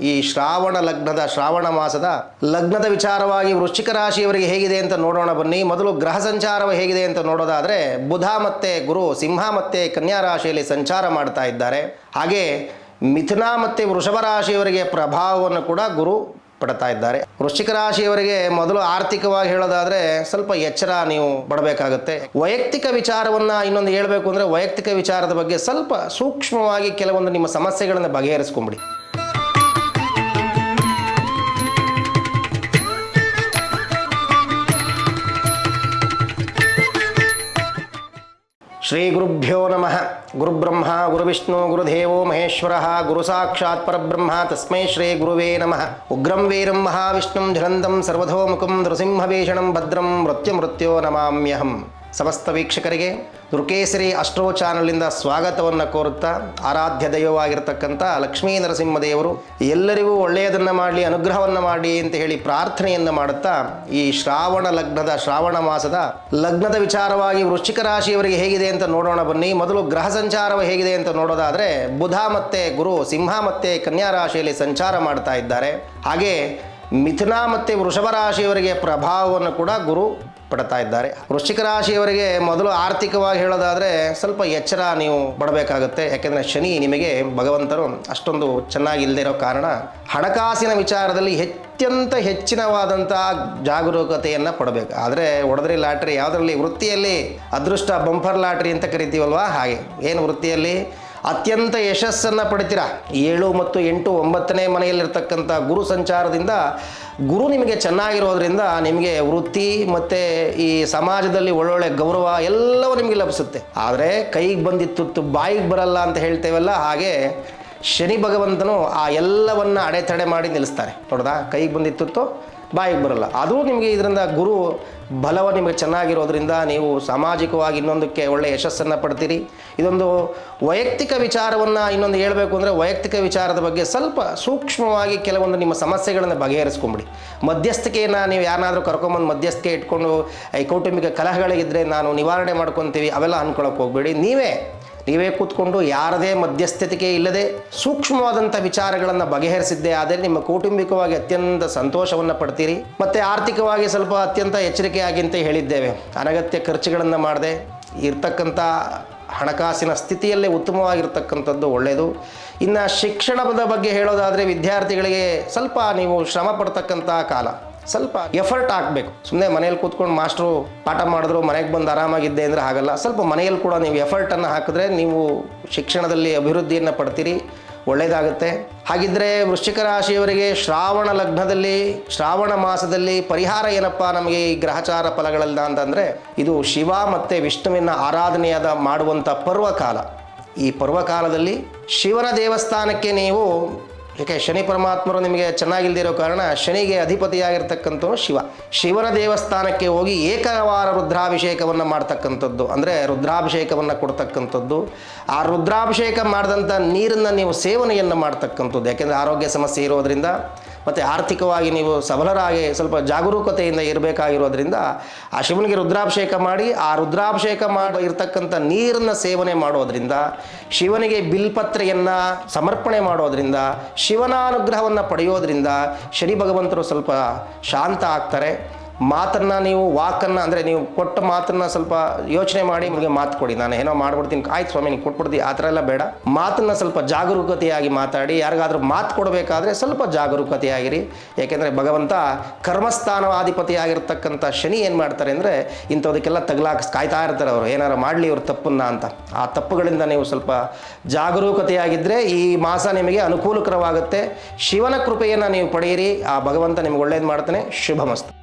ಈ ಶ್ರಾವಣ ಲಗ್ನದ, ಶ್ರಾವಣ ಮಾಸದ ಲಗ್ನದ ವಿಚಾರವಾಗಿ ವೃಶ್ಚಿಕ ರಾಶಿಯವರಿಗೆ ಹೇಗಿದೆ ಅಂತ ನೋಡೋಣ ಬನ್ನಿ. ಮೊದಲು ಗ್ರಹ ಸಂಚಾರವ ಹೇಗಿದೆ ಅಂತ ನೋಡೋದಾದರೆ ಬುಧ ಮತ್ತೆ ಗುರು, ಸಿಂಹ ಮತ್ತೆ ಕನ್ಯಾ ರಾಶಿಯಲ್ಲಿ ಸಂಚಾರ ಮಾಡ್ತಾ ಇದ್ದಾರೆ. ಹಾಗೆ ಮಿಥುನ ಮತ್ತೆ ವೃಷಭ ರಾಶಿಯವರಿಗೆ ಪ್ರಭಾವವನ್ನು ಕೂಡ ಗುರು ಪಡ್ತಾ ಇದ್ದಾರೆ. ವೃಶ್ಚಿಕ ರಾಶಿಯವರಿಗೆ ಮೊದಲು ಆರ್ಥಿಕವಾಗಿ ಹೇಳೋದಾದ್ರೆ ಸ್ವಲ್ಪ ಎಚ್ಚರ ನೀವು ಪಡಬೇಕಾಗುತ್ತೆ. ವೈಯಕ್ತಿಕ ವಿಚಾರವನ್ನ ಇನ್ನೊಂದು ಹೇಳಬೇಕು ಅಂದ್ರೆ ವೈಯಕ್ತಿಕ ವಿಚಾರದ ಬಗ್ಗೆ ಸ್ವಲ್ಪ ಸೂಕ್ಷ್ಮವಾಗಿ ಕೆಲವೊಂದು ನಿಮ್ಮ ಸಮಸ್ಯೆಗಳನ್ನು ಬಗೆಹರಿಸ್ಕೊಂಬಿಡಿ. శ్రీగురుభ్యో నమ గురుబ్రహ్మ గురువిష్ణు గురుదేవో మహేశ్వర గురుసాక్షాత్ పరబ్రహ్మ తస్మై శ్రీ గురువే నమ ఉగ్రం వీరం మహావిష్ణుం ధురంధం సర్వధోముఖం నృసింహవేషణం భద్రం మృత్యుమృత్యో నమామ్యహం ಸಮಸ್ತ ವೀಕ್ಷಕರಿಗೆ ದುರ್ಕೇಸರಿ ಅಷ್ಟ್ರೋ ಚಾನಲಿಂದ ಸ್ವಾಗತವನ್ನು ಕೋರುತ್ತಾ ಆರಾಧ್ಯ ದೈವವಾಗಿರ್ತಕ್ಕಂಥ ಲಕ್ಷ್ಮೀ ನರಸಿಂಹದೇವರು ಎಲ್ಲರಿಗೂ ಒಳ್ಳೆಯದನ್ನು ಮಾಡಲಿ, ಅನುಗ್ರಹವನ್ನು ಮಾಡಲಿ ಅಂತ ಹೇಳಿ ಪ್ರಾರ್ಥನೆಯನ್ನು ಮಾಡುತ್ತಾ ಈ ಶ್ರಾವಣ ಲಗ್ನದ ಶ್ರಾವಣ ಮಾಸದ ಲಗ್ನದ ವಿಚಾರವಾಗಿ ವೃಶ್ಚಿಕ ರಾಶಿಯವರಿಗೆ ಹೇಗಿದೆ ಅಂತ ನೋಡೋಣ ಬನ್ನಿ. ಮೊದಲು ಗ್ರಹ ಸಂಚಾರವ ಹೇಗಿದೆ ಅಂತ ನೋಡೋದಾದರೆ ಬುಧ ಮತ್ತೆ ಗುರು, ಸಿಂಹ ಮತ್ತೆ ಕನ್ಯಾ ರಾಶಿಯಲ್ಲಿ ಸಂಚಾರ ಮಾಡ್ತಾ ಇದ್ದಾರೆ. ಹಾಗೆ ಮಿಥುನ ಮತ್ತು ವೃಷಭ ರಾಶಿಯವರಿಗೆ ಪ್ರಭಾವವನ್ನು ಕೂಡ ಗುರು ಪಡ್ತಾ ಇದ್ದಾರೆ. ವೃಶ್ಚಿಕ ರಾಶಿಯವರಿಗೆ ಮೊದಲು ಆರ್ಥಿಕವಾಗಿ ಹೇಳೋದಾದರೆ ಸ್ವಲ್ಪ ಎಚ್ಚರ ನೀವು ಪಡಬೇಕಾಗುತ್ತೆ. ಯಾಕೆಂದರೆ ಶನಿ ನಿಮಗೆ ಭಗವಂತರು ಅಷ್ಟೊಂದು ಚೆನ್ನಾಗಿಲ್ಲದೆ ಇರೋ ಕಾರಣ ಹಣಕಾಸಿನ ವಿಚಾರದಲ್ಲಿ ಅತ್ಯಂತ ಹೆಚ್ಚಿನವಾದಂಥ ಜಾಗರೂಕತೆಯನ್ನು ಪಡಬೇಕು. ಆದರೆ ಒಡದ್ರಿ ಲಾಟ್ರಿ, ಯಾವುದರಲ್ಲಿ ವೃತ್ತಿಯಲ್ಲಿ ಅದೃಷ್ಟ ಬಂಪರ್ ಲಾಟ್ರಿ ಅಂತ ಕರಿತೀವಲ್ವಾ? ಹಾಗೆ. ಏನು ವೃತ್ತಿಯಲ್ಲಿ? ಅತ್ಯಂತ ಯಶಸ್ಸನ್ನು ಪಡಿತೀರಾ? ಏಳು ಮತ್ತು ಎಂಟು ಒಂಬತ್ತನೇ ಮನೆಯಲ್ಲಿರ್ತಕ್ಕಂಥ ಗುರು ಸಂಚಾರದಿಂದ ಗುರು ನಿಮಗೆ ಚೆನ್ನಾಗಿರೋದ್ರಿಂದ ನಿಮಗೆ ವೃತ್ತಿ ಮತ್ತು ಈ ಸಮಾಜದಲ್ಲಿ ಒಳ್ಳೊಳ್ಳೆ ಗೌರವ ಎಲ್ಲವೂ ನಿಮಗೆ ಲಭಿಸುತ್ತೆ. ಆದರೆ ಕೈಗೆ ಬಂದಿತ್ತು ಬಾಯಿಗೆ ಬರಲ್ಲ ಅಂತ ಹೇಳ್ತೇವಲ್ಲ, ಹಾಗೆ ಶನಿ ಭಗವಂತನು ಆ ಎಲ್ಲವನ್ನು ಅಡೆತಡೆ ಮಾಡಿ ನಿಲ್ಲಿಸ್ತಾರೆ. ನೋಡ್ದಾ? ಕೈಗೆ ಬಂದಿತ್ತು ಬಾಯಿಗೆ ಬರಲ್ಲ. ಅದು ನಿಮಗೆ ಇದರಿಂದ ಗುರು ಬಲವ ನಿಮಗೆ ಚೆನ್ನಾಗಿರೋದ್ರಿಂದ ನೀವು ಸಾಮಾಜಿಕವಾಗಿ ಇನ್ನೊಂದಕ್ಕೆ ಒಳ್ಳೆಯ ಯಶಸ್ಸನ್ನು ಪಡ್ತೀರಿ. ಇದೊಂದು ವೈಯಕ್ತಿಕ ವಿಚಾರವನ್ನು ಇನ್ನೊಂದು ಹೇಳಬೇಕು ಅಂದರೆ ವೈಯಕ್ತಿಕ ವಿಚಾರದ ಬಗ್ಗೆ ಸ್ವಲ್ಪ ಸೂಕ್ಷ್ಮವಾಗಿ ಕೆಲವೊಂದು ನಿಮ್ಮ ಸಮಸ್ಯೆಗಳನ್ನು ಬಗೆಹರಿಸ್ಕೊಂಬಿಡಿ. ಮಧ್ಯಸ್ಥಿಕೆಯನ್ನು ನೀವು ಯಾರನ್ನಾದರೂ ಕರ್ಕೊಂಬಂದು ಮಧ್ಯಸ್ಥಿಕೆ ಇಟ್ಕೊಂಡು, ಈ ಕೌಟುಂಬಿಕ ಕಲಹಗಳಿಗಿದ್ದರೆ ನಾನು ನಿವಾರಣೆ ಮಾಡ್ಕೊತೀವಿ, ಅವೆಲ್ಲ ಅಂದ್ಕೊಳಕ್ಕೆ ಹೋಗಬೇಡಿ. ನೀವೇ ನೀವೇ ಕೂತ್ಕೊಂಡು ಯಾರದೇ ಮಧ್ಯಸ್ಥಿತಿಕೆ ಇಲ್ಲದೆ ಸೂಕ್ಷ್ಮವಾದಂಥ ವಿಚಾರಗಳನ್ನು ಬಗೆಹರಿಸಿದ್ದೇ ಆದರೆ ನಿಮ್ಮ ಕೌಟುಂಬಿಕವಾಗಿ ಅತ್ಯಂತ ಸಂತೋಷವನ್ನು ಪಡ್ತೀರಿ. ಮತ್ತು ಆರ್ಥಿಕವಾಗಿ ಸ್ವಲ್ಪ ಅತ್ಯಂತ ಎಚ್ಚರಿಕೆಯಾಗಿ ಅಂತ ಹೇಳಿದ್ದೇವೆ. ಅನಗತ್ಯ ಖರ್ಚುಗಳನ್ನು ಮಾಡದೆ ಇರ್ತಕ್ಕಂಥ ಹಣಕಾಸಿನ ಸ್ಥಿತಿಯಲ್ಲೇ ಉತ್ತಮವಾಗಿರ್ತಕ್ಕಂಥದ್ದು ಒಳ್ಳೆಯದು. ಇನ್ನು ಶಿಕ್ಷಣದ ಬಗ್ಗೆ ಹೇಳೋದಾದರೆ ವಿದ್ಯಾರ್ಥಿಗಳಿಗೆ ಸ್ವಲ್ಪ ನೀವು ಶ್ರಮ ಪಡ್ತಕ್ಕಂಥ ಕಾಲ. ಸ್ವಲ್ಪ ಎಫರ್ಟ್ ಹಾಕಬೇಕು. ಸುಮ್ಮನೆ ಮನೇಲಿ ಕೂತ್ಕೊಂಡು ಮಾಸ್ಟ್ರು ಪಾಠ ಮಾಡಿದ್ರು, ಮನೆಗೆ ಬಂದು ಆರಾಮಾಗಿದ್ದೆ ಅಂದರೆ ಹಾಗಲ್ಲ. ಸ್ವಲ್ಪ ಮನೆಯಲ್ಲಿ ಕೂಡ ನೀವು ಎಫರ್ಟನ್ನು ಹಾಕಿದ್ರೆ ನೀವು ಶಿಕ್ಷಣದಲ್ಲಿ ಅಭಿವೃದ್ಧಿಯನ್ನು ಪಡ್ತೀರಿ ಒಳ್ಳೆಯದಾಗುತ್ತೆ ಹಾಗಿದ್ದರೆ ವೃಶ್ಚಿಕ ರಾಶಿಯವರಿಗೆ ಶ್ರಾವಣ ಲಗ್ನದಲ್ಲಿ, ಶ್ರಾವಣ ಮಾಸದಲ್ಲಿ ಪರಿಹಾರ ಏನಪ್ಪ ನಮಗೆ ಈ ಗ್ರಹಚಾರ ಫಲಗಳಲ್ಲ ಅಂತಂದರೆ, ಇದು ಶಿವ ಮತ್ತು ವಿಷ್ಣುವಿನ ಆರಾಧನೆಯಾದ ಮಾಡುವಂಥ ಪರ್ವಕಾಲ. ಈ ಪರ್ವಕಾಲದಲ್ಲಿ ಶಿವನ ದೇವಸ್ಥಾನಕ್ಕೆ ನೀವು ಯಾಕೆ, ಶನಿ ಪರಮಾತ್ಮರು ನಿಮಗೆ ಚೆನ್ನಾಗಿಲ್ದಿರೋ ಕಾರಣ ಶನಿಗೆ ಅಧಿಪತಿಯಾಗಿರ್ತಕ್ಕಂಥವನು ಶಿವ. ಶಿವನ ದೇವಸ್ಥಾನಕ್ಕೆ ಹೋಗಿ ಏಕವಾರ ರುದ್ರಾಭಿಷೇಕವನ್ನು ಮಾಡ್ತಕ್ಕಂಥದ್ದು. ಅಂದರೆ ರುದ್ರಾಭಿಷೇಕವನ್ನು ಕೊಡ್ತಕ್ಕಂಥದ್ದು. ಆ ರುದ್ರಾಭಿಷೇಕ ಮಾಡಿದಂಥ ನೀರನ್ನು ನೀವು ಸೇವನೆಯನ್ನು ಮಾಡ್ತಕ್ಕಂಥದ್ದು. ಯಾಕೆಂದರೆ ಆರೋಗ್ಯ ಸಮಸ್ಯೆ ಇರೋದರಿಂದ ಮತ್ತು ಆರ್ಥಿಕವಾಗಿ ನೀವು ಸಬಲರಾಗಿ ಸ್ವಲ್ಪ ಜಾಗರೂಕತೆಯಿಂದ ಇರಬೇಕಾಗಿರೋದ್ರಿಂದ ಆ ಶಿವನಿಗೆ ರುದ್ರಾಭಿಷೇಕ ಮಾಡಿ, ಆ ರುದ್ರಾಭಿಷೇಕ ಮಾಡಿ ಇರತಕ್ಕಂಥ ನೀರನ್ನು ಸೇವನೆ ಮಾಡೋದ್ರಿಂದ, ಶಿವನಿಗೆ ಬಿಲ್ಪತ್ರೆಯನ್ನು ಸಮರ್ಪಣೆ ಮಾಡೋದ್ರಿಂದ ಶಿವನ ಅನುಗ್ರಹವನ್ನು ಪಡೆಯೋದ್ರಿಂದ ಶನಿ ಭಗವಂತರು ಸ್ವಲ್ಪ ಶಾಂತ ಆಗ್ತಾರೆ. ಮಾತನ್ನು ನೀವು ವಾಕನ್ನು ಅಂದರೆ ನೀವು ಕೊಟ್ಟ ಮಾತನ್ನು ಸ್ವಲ್ಪ ಯೋಚನೆ ಮಾಡಿ ನಿಮಗೆ ಮಾತು ಕೊಡಿ. ನಾನು ಏನೋ ಮಾಡ್ಬಿಡ್ತೀನಿ. ಆಯ್ತು ಸ್ವಾಮಿ ನೀವು ಕೊಟ್ಬಿಡ್ತೀನಿ ಆ ಥರ ಎಲ್ಲ ಬೇಡ. ಮಾತನ್ನು ಸ್ವಲ್ಪ ಜಾಗರೂಕತೆಯಾಗಿ ಮಾತಾಡಿ, ಯಾರಿಗಾದ್ರೂ ಮಾತು ಕೊಡಬೇಕಾದ್ರೆ ಸ್ವಲ್ಪ ಜಾಗರೂಕತೆಯಾಗಿರಿ. ಏಕೆಂದರೆ ಭಗವಂತ ಕರ್ಮಸ್ಥಾನವಾಧಿಪತಿಯಾಗಿರ್ತಕ್ಕಂಥ ಶನಿ ಏನು ಮಾಡ್ತಾರೆ ಅಂದರೆ ಇಂಥದಕ್ಕೆಲ್ಲ ತಗಲಾಕ ಕಾಯ್ತಾ ಇರ್ತಾರೆ ಅವರು. ಏನಾರು ಮಾಡಲಿ ಇವ್ರ ತಪ್ಪನ್ನ ಅಂತ. ಆ ತಪ್ಪುಗಳಿಂದ ನೀವು ಸ್ವಲ್ಪ ಜಾಗರೂಕತೆಯಾಗಿದ್ದರೆ ಈ ಮಾಸ ನಿಮಗೆ ಅನುಕೂಲಕರವಾಗುತ್ತೆ. ಶಿವನ ಕೃಪೆಯನ್ನು ನೀವು ಪಡೆಯಿರಿ. ಆ ಭಗವಂತ ನಿಮ್ಗೆ ಒಳ್ಳೇದು ಮಾಡ್ತಾನೆ. ಶುಭಮಸ್ತು.